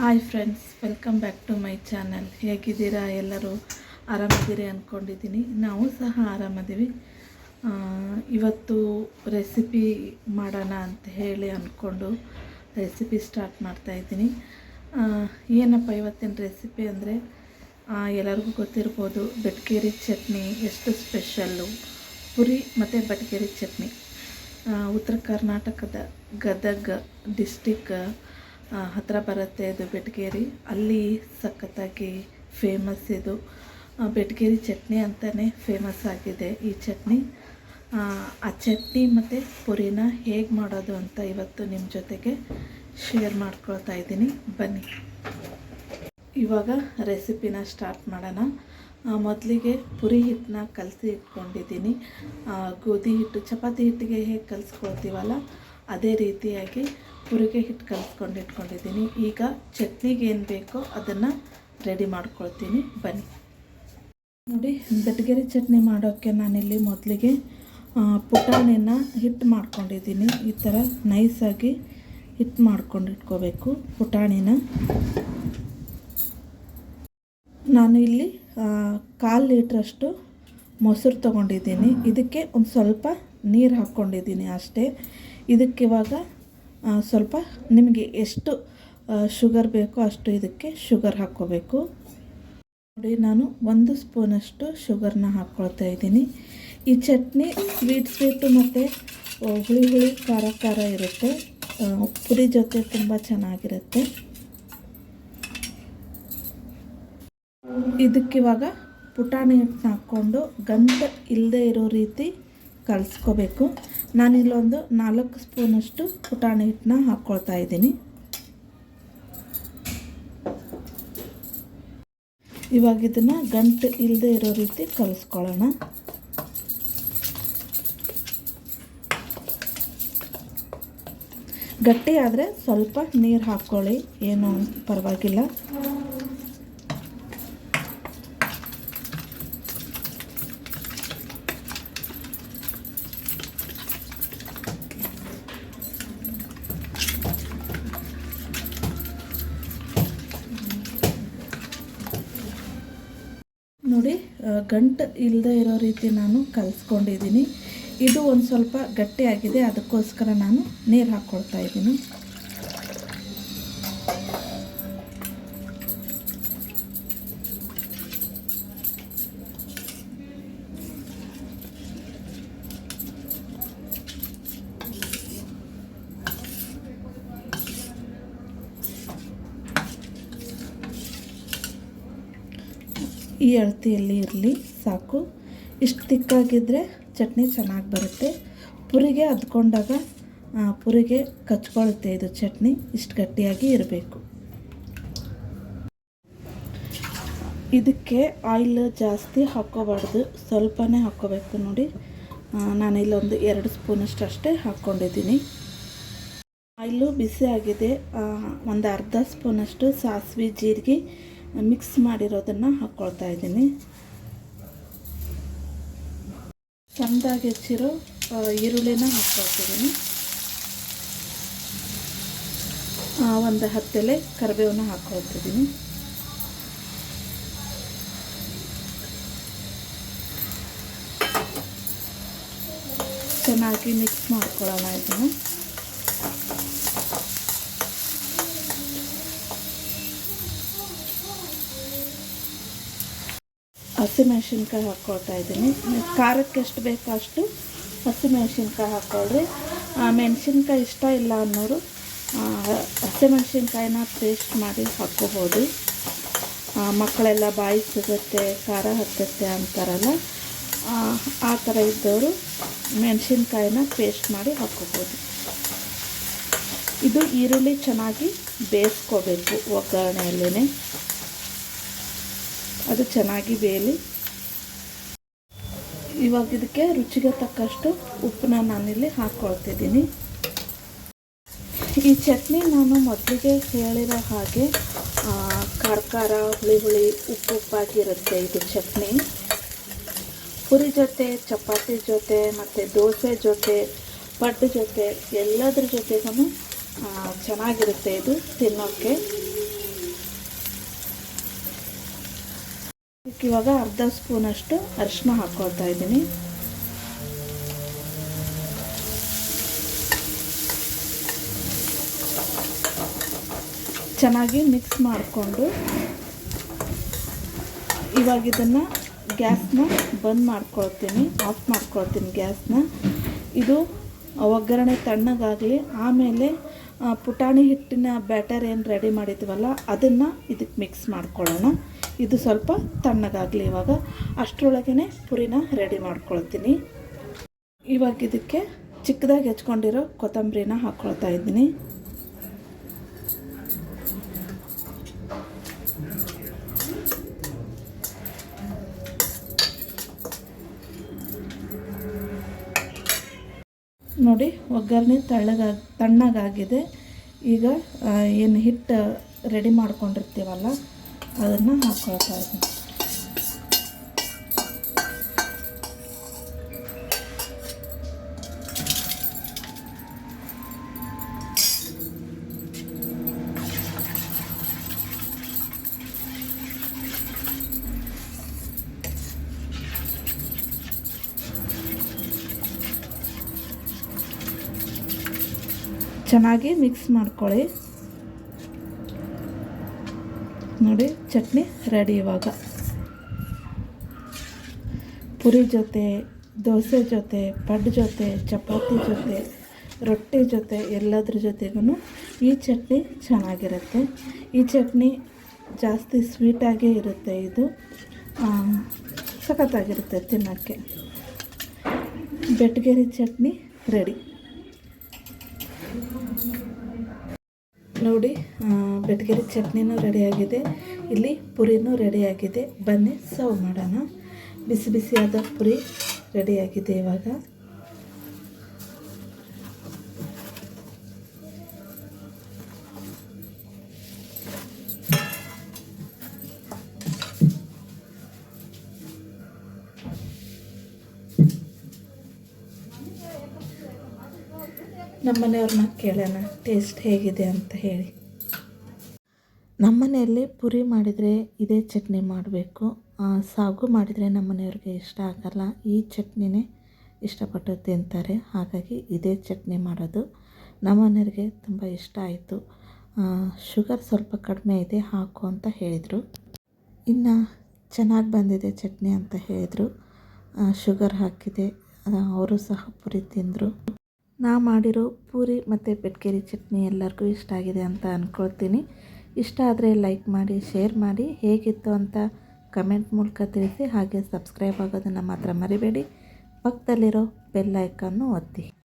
Hi friends welcome back to my channel ಹೇಗಿದ್ದೀರಾ ಎಲ್ಲರೂ? ಆರಾಮಿದ್ದೀರಿ ಅಂದ್ಕೊಂಡಿದ್ದೀನಿ ನಾವು ಸಹ ಆರಾಮದೀವಿ. ಇವತ್ತು ರೆಸಿಪಿ ಮಾಡೋಣ ಅಂತ ಹೇಳಿ ಅಂದ್ಕೊಂಡು ರೆಸಿಪಿ ಸ್ಟಾರ್ಟ್ ಮಾಡ್ತಾಯಿದ್ದೀನಿ ಏನಪ್ಪ ಇವತ್ತಿನ ರೆಸಿಪಿ ಅಂದರೆ? ಎಲ್ಲರಿಗೂ ಗೊತ್ತಿರ್ಬೋದು, ಬೆಟ್ಕೇರಿ ಚಟ್ನಿ ಎಷ್ಟು ಸ್ಪೆಷಲ್ಲು ಪುರಿ ಮತ್ತು ಬಟ್ಕೇರಿ ಚಟ್ನಿ. ಉತ್ತರ ಕರ್ನಾಟಕದ ಗದಗ ಡಿಸ್ಟಿಕ್ ಆ, ಹತ್ರ ಬರುತ್ತೆ ಅದು ಬೆಟಗೇರಿ. ಅಲ್ಲಿ ಸಖತ್ತಾಗಿ ಫೇಮಸ್ ಇದು. ಬೆಟ್ಗೇರಿ ಚಟ್ನಿ ಅಂತಲೇ ಫೇಮಸ್ ಆಗಿದೆ ಈ ಚಟ್ನಿ. ಆ ಚಟ್ನಿ ಮತ್ತು ಪುರಿನ ಹೇಗೆ ಮಾಡೋದು ಅಂತ ಇವತ್ತು ನಿಮ್ಮ ಜೊತೆಗೆ ಶೇರ್ ಮಾಡ್ಕೊಳ್ತಾ ಇದ್ದೀನಿ. ಬನ್ನಿ. ಇವಾಗ ರೆಸಿಪಿನ ಸ್ಟಾರ್ಟ್ ಮಾಡೋಣ. ಮೊದಲಿಗೆ ಪುರಿ ಹಿಟ್ಟನ್ನ ಕಲಸಿ ಇಟ್ಕೊಂಡಿದ್ದೀನಿ. ಗೋಧಿ ಹಿಟ್ಟು ಚಪಾತಿ ಹಿಟ್ಟಿಗೆ ಹೇಗೆ ಕಲಿಸ್ಕೊಳ್ತೀವಲ್ಲ ಅದೇ ರೀತಿಯಾಗಿ ಪುರಿಗೆ ಹಿಟ್ಟು ಕಲಿಸ್ಕೊಂಡು ಇಟ್ಕೊಂಡಿದ್ದೀನಿ. ಈಗ ಚಟ್ನಿಗೆ ಏನು ಬೇಕೋ ಅದನ್ನು ರೆಡಿ ಮಾಡ್ಕೊಳ್ತೀನಿ. ಬನ್ನಿ. ನೋಡಿ, ಬೆಟ್ಗೆರೆ ಚಟ್ನಿ ಮಾಡೋಕ್ಕೆ ನಾನಿಲ್ಲಿ ಮೊದಲಿಗೆ ಪುಟಾಣಿನ ಹಿಟ್ಟು ಮಾಡ್ಕೊಂಡಿದ್ದೀನಿ. ಈ ಥರ ನೈಸಾಗಿ ಹಿಟ್ಟು ಮಾಡ್ಕೊಂಡು ಇಟ್ಕೋಬೇಕು ಪುಟಾಣಿನ. ನಾನು ಇಲ್ಲಿ ಕಾಲು ಲೀಟ್ರಷ್ಟು ಮೊಸರು ತೊಗೊಂಡಿದ್ದೀನಿ. ಇದಕ್ಕೆ ಒಂದು ಸ್ವಲ್ಪ ನೀರು ಹಾಕ್ಕೊಂಡಿದ್ದೀನಿ ಅಷ್ಟೇ. ಇದಕ್ಕೆ ಇವಾಗ ಸ್ವಲ್ಪ ನಿಮಗೆ ಎಷ್ಟು ಶುಗರ್ ಬೇಕೋ ಅಷ್ಟು ಇದಕ್ಕೆ ಶುಗರ್ ಹಾಕ್ಕೋಬೇಕು. ನೋಡಿ, ನಾನು ಒಂದು ಸ್ಪೂನಷ್ಟು ಶುಗರ್ನ ಹಾಕ್ಕೊಳ್ತಾ ಇದ್ದೀನಿ. ಈ ಚಟ್ನಿ ಸ್ವೀಟ್ ಸ್ವೀಟು ಮತ್ತು ಹುಳಿ ಹುಳಿ ಖಾರ ಖಾರ ಇರುತ್ತೆ. ಪುರಿ ಜೊತೆ ತುಂಬ ಚೆನ್ನಾಗಿರುತ್ತೆ. ಇದಕ್ಕಿವಾಗ ಪುಟಾಣಿ ಹಿಟ್ಟನ್ನ ಹಾಕ್ಕೊಂಡು ಗಂಟು ಇಲ್ಲದೆ ಇರೋ ರೀತಿ ಕಲಿಸ್ಕೋಬೇಕು. ನಾನಿಲ್ಲೊಂದು ನಾಲ್ಕು ಸ್ಪೂನಷ್ಟು ಪುಟಾಣಿ ಹಿಟ್ಟನ್ನ ಹಾಕ್ಕೊಳ್ತಾ ಇದ್ದೀನಿ. ಇವಾಗ ಇದನ್ನು ಗಂಟು ಇಲ್ಲದೆ ಇರೋ ರೀತಿ ಕಲಿಸ್ಕೊಳ್ಳೋಣ. ಗಟ್ಟಿ ಸ್ವಲ್ಪ ನೀರು ಹಾಕ್ಕೊಳ್ಳಿ ಏನು ಪರವಾಗಿಲ್ಲ ನೋಡಿ ಆ, ಗಂಟು ಇಲ್ಲದೆ ಇರೋ ರೀತಿ ನಾನು ಕಲಿಸ್ಕೊಂಡಿದ್ದೀನಿ. ಇದು ಒಂದು ಸ್ವಲ್ಪ ಗಟ್ಟಿಯಾಗಿದೆ, ಅದಕ್ಕೋಸ್ಕರ ನಾನು ನೀರು ಹಾಕ್ಕೊಳ್ತಾ ಇದ್ದೀನಿ. ಈ ಅಳತಿಯಲ್ಲಿ ಇರಲಿ, ಸಾಕು. ಇಷ್ಟು ತಿಕ್ಕಾಗಿದ್ದರೆ ಚಟ್ನಿ ಚೆನ್ನಾಗಿ ಬರುತ್ತೆ. ಪುರಿಗೆ ಅದ್ಕೊಂಡಾಗ ಪುರಿಗೆ ಕಚ್ಕೊಳ್ಳುತ್ತೆ ಇದು ಚಟ್ನಿ. ಇಷ್ಟು ಗಟ್ಟಿಯಾಗಿ ಇರಬೇಕು. ಇದಕ್ಕೆ ಆಯಿಲ್ ಜಾಸ್ತಿ ಹಾಕ್ಕೋಬಾರ್ದು. ಸ್ವಲ್ಪನೇ ಹಾಕ್ಕೋಬೇಕು ನೋಡಿ. ನಾನು ಇಲ್ಲೊಂದು ಎರಡು ಸ್ಪೂನಷ್ಟು ಅಷ್ಟೇ ಹಾಕ್ಕೊಂಡಿದ್ದೀನಿ. ಆಯಿಲು ಬಿಸಿ ಆಗಿದೆ. ಒಂದು ಅರ್ಧ ಸ್ಪೂನಷ್ಟು ಸಾಸಿವೆ, ಜೀರಿಗೆ ಮಿಕ್ಸ್ ಮಾಡಿರೋದನ್ನು ಹಾಕ್ಕೊಳ್ತಾ ಇದ್ದೀನಿ. ಚೆಂದಾಗಿ ಹೆಚ್ಚಿರೋ ಈರುಳ್ಳಿನ ಹಾಕ್ಕೊಳ್ತಿದ್ದೀನಿ ಒಂದು ಹತ್ತೆಲೆ ಕರಿಬೇವನ್ನ ಹಾಕ್ಕೊಳ್ತಿದ್ದೀನಿ ಚೆನ್ನಾಗಿ ಮಿಕ್ಸ್ ಮಾಡ್ಕೊಳ್ಳೋಣ ಇದನ್ನು. ಹಸಿಮೆಣ್ಸಿನ್ಕಾಯಿ ಹಾಕ್ಕೊಳ್ತಾ ಇದ್ದೀನಿ. ಖಾರಕ್ಕೆ ಎಷ್ಟು ಬೇಕೋ ಅಷ್ಟು ಹಸಿಮೆಣ್ಸಿನ್ಕಾಯಿ ಹಾಕ್ಕೊಳ್ರಿ ಮೆಣಸಿನ್ಕಾಯಿ ಇಷ್ಟ ಇಲ್ಲ ಅನ್ನೋರು ಹಸಿಮೆಣ್ಸಿನ್ಕಾಯಿನ ಪೇಸ್ಟ್ ಮಾಡಿ ಹಾಕ್ಕೋಬೋದು ಮಕ್ಕಳೆಲ್ಲ ಬಾಯಿ ಸಿಗುತ್ತೆ, ಖಾರ ಹತ್ತುತ್ತೆ ಅಂತಾರಲ್ಲ, ಆ ಥರ ಇದ್ದವರು ಮೆಣಸಿನ್ಕಾಯಿನ ಪೇಸ್ಟ್ ಮಾಡಿ ಹಾಕ್ಕೋಬೋದು ಇದು ಈರುಳ್ಳಿ ಚೆನ್ನಾಗಿ ಬೇಯಿಸ್ಕೋಬೇಕು ಒಗ್ಗರಣೆಯಲ್ಲೇ ಅದು ಚೆನ್ನಾಗಿ ಬೇಯಲಿ. ಇವಾಗ ಇದಕ್ಕೆ ರುಚಿಗೆ ತಕ್ಕಷ್ಟು ಉಪ್ಪನ್ನ ನಾನಿಲ್ಲಿ ಹಾಕ್ಕೊಳ್ತಿದ್ದೀನಿ ಈ ಚಟ್ನಿ ನಾನು ಮೊದಲಿಗೆ ಹೇಳಿರೋ ಹಾಗೆ ಖಾರ ಖಾರ ಹುಳಿ ಹುಳಿ ಉಪ್ಪು ಉಪ್ಪಾಗಿರುತ್ತೆ ಇದು ಚಟ್ನಿ. ಪುರಿ ಜೊತೆ, ಚಪಾತಿ ಜೊತೆ, ಮತ್ತು ದೋಸೆ ಜೊತೆ ಪಡ್ಡು ಜೊತೆ, ಎಲ್ಲದ್ರ ಜೊತೆಗೂ ಚೆನ್ನಾಗಿರುತ್ತೆ ಇದು ತಿನ್ನೋಕ್ಕೆ ಇವಾಗ ಅರ್ಧ ಸ್ಪೂನಷ್ಟು ಅರಿಶಿನ ಹಾಕ್ಕೊಳ್ತಾ ಇದ್ದೀನಿ. ಚೆನ್ನಾಗಿ ಮಿಕ್ಸ್ ಮಾಡಿಕೊಂಡು ಇವಾಗ ಇದನ್ನು ಗ್ಯಾಸ್ನ ಬಂದ್ ಮಾಡ್ಕೊಳ್ತೀನಿ, ಆಫ್ ಮಾಡ್ಕೊಳ್ತೀನಿ ಗ್ಯಾಸ್ನ. ಇದು ಒಗ್ಗರಣೆ ತಣ್ಣಗಾಗಲಿ, ಆಮೇಲೆ ಪುಟಾಣಿ ಹಿಟ್ಟಿನ ಬ್ಯಾಟರ್ ಏನು ರೆಡಿ ಮಾಡಿದ್ವಲ್ಲ, ಅದನ್ನು ಇದಕ್ಕೆ ಮಿಕ್ಸ್ ಮಾಡ್ಕೊಳ್ಳೋಣ. ಇದು ಸ್ವಲ್ಪ ತಣ್ಣಗಾಗಲಿ ಇವಾಗ. ಅಷ್ಟರೊಳಗೇ ಪುರಿನ ರೆಡಿ ಮಾಡ್ಕೊಳ್ತೀನಿ. ಇವಾಗ ಇದಕ್ಕೆ ಚಿಕ್ಕದಾಗಿ ಹೆಚ್ಕೊಂಡಿರೋ ಕೊತ್ತಂಬರಿನ ಹಾಕ್ಕೊಳ್ತಾ ಇದ್ದೀನಿ. ನೋಡಿ, ಒಗ್ಗರಣೆ ತಳ್ಳಗ ತಣ್ಣಗಾಗಿದೆ. ಈಗ ಏನು ಹಿಟ್ಟು ರೆಡಿ ಮಾಡ್ಕೊಂಡಿರ್ತೀವಲ್ಲ ಅದನ್ನು ಹಾಕ್ಕೊಳ್ತಾ ಇದ್ದೀನಿ ಚೆನ್ನಾಗಿ ಮಿಕ್ಸ್ ಮಾಡ್ಕೊಳ್ಳಿ. ನೋಡಿ, ಚಟ್ನಿ ರೆಡಿ ಇವಾಗ. ಪುರಿ ಜೊತೆ, ದೋಸೆ ಜೊತೆ, ಪಡ್ ಜೊತೆ, ಚಪಾತಿ ಜೊತೆ, ರೊಟ್ಟಿ ಜೊತೆ, ಎಲ್ಲದ್ರ ಜೊತೆಗೂ ಈ ಚಟ್ನಿ ಚೆನ್ನಾಗಿರುತ್ತೆ. ಈ ಚಟ್ನಿ ಜಾಸ್ತಿ ಸ್ವೀಟಾಗೇ ಇರುತ್ತೆ ಇದು. ಸಖತ್ತಾಗಿರುತ್ತೆ ತಿನ್ನೋಕ್ಕೆ. ಬೆಟ್ಗೆರಿ ಚಟ್ನಿ ರೆಡಿ ನೋಡಿ ಬೆಟ್ಗೆರೆ ಚಟ್ನಿನೂ ರೆಡಿಯಾಗಿದೆ. ಇಲ್ಲಿ ಪುರಿನೂ ರೆಡಿಯಾಗಿದೆ. ಬನ್ನಿ, ಸರ್ವ್ ಮಾಡೋಣ. ಬಿಸಿ ಬಿಸಿಯಾದ ಪುರಿ ರೆಡಿಯಾಗಿದೆ ಇವಾಗ. ನಮ್ಮನೆಯವ್ರನ್ನ ಕೇಳೋಣ. ಟೇಸ್ಟ್ ಹೇಗಿದೆ ಅಂತ ಹೇಳಿ. ನಮ್ಮನೆಯಲ್ಲಿ ಪುರಿ ಮಾಡಿದರೆ ಇದೇ ಚಟ್ನಿ ಮಾಡಬೇಕು. ಸಾಗು ಮಾಡಿದರೆ ನಮ್ಮನೆಯವ್ರಿಗೆ ಇಷ್ಟ ಆಗಲ್ಲ. ಈ ಚಟ್ನಿನೇ ಇಷ್ಟಪಟ್ಟು ತಿಂತಾರೆ. ಹಾಗಾಗಿ ಇದೇ ಚಟ್ನಿ ಮಾಡೋದು ನಮ್ಮನೆಯವ್ರಿಗೆ ತುಂಬ ಇಷ್ಟ ಆಯಿತು. ಶುಗರ್ ಸ್ವಲ್ಪ ಕಡಿಮೆ ಇದೆ, ಹಾಕು ಅಂತ ಹೇಳಿದರು. ಇನ್ನು ಚೆನ್ನಾಗಿ ಬಂದಿದೆ ಚಟ್ನಿ ಅಂತ ಹೇಳಿದರು. ಶುಗರ್ ಹಾಕಿದೆ. ಅವರು ಸಹ ಪುರಿ ತಿಂದರು. ನಾ ಮಾಡಿರೋ ಪೂರಿ ಮತ್ತು ಬೆಟ್ಕೇರಿ ಚಟ್ನಿ ಎಲ್ಲರಿಗೂ ಇಷ್ಟ ಆಗಿದೆ ಅಂತ ಅಂದ್ಕೊಳ್ತೀನಿ ಇಷ್ಟ ಆದರೆ ಲೈಕ್ ಮಾಡಿ ಶೇರ್ ಮಾಡಿ, ಹೇಗಿತ್ತು ಅಂತ ಕಮೆಂಟ್ ಮೂಲಕ ತಿಳಿಸಿ. ಹಾಗೆ ಸಬ್ಸ್ಕ್ರೈಬ್ ಆಗೋದನ್ನು ಮಾತ್ರ ಮರಿಬೇಡಿ. ಪಕ್ಕದಲ್ಲಿರೋ ಬೆಲ್ ಐಕನ್ನು ಒತ್ತಿ.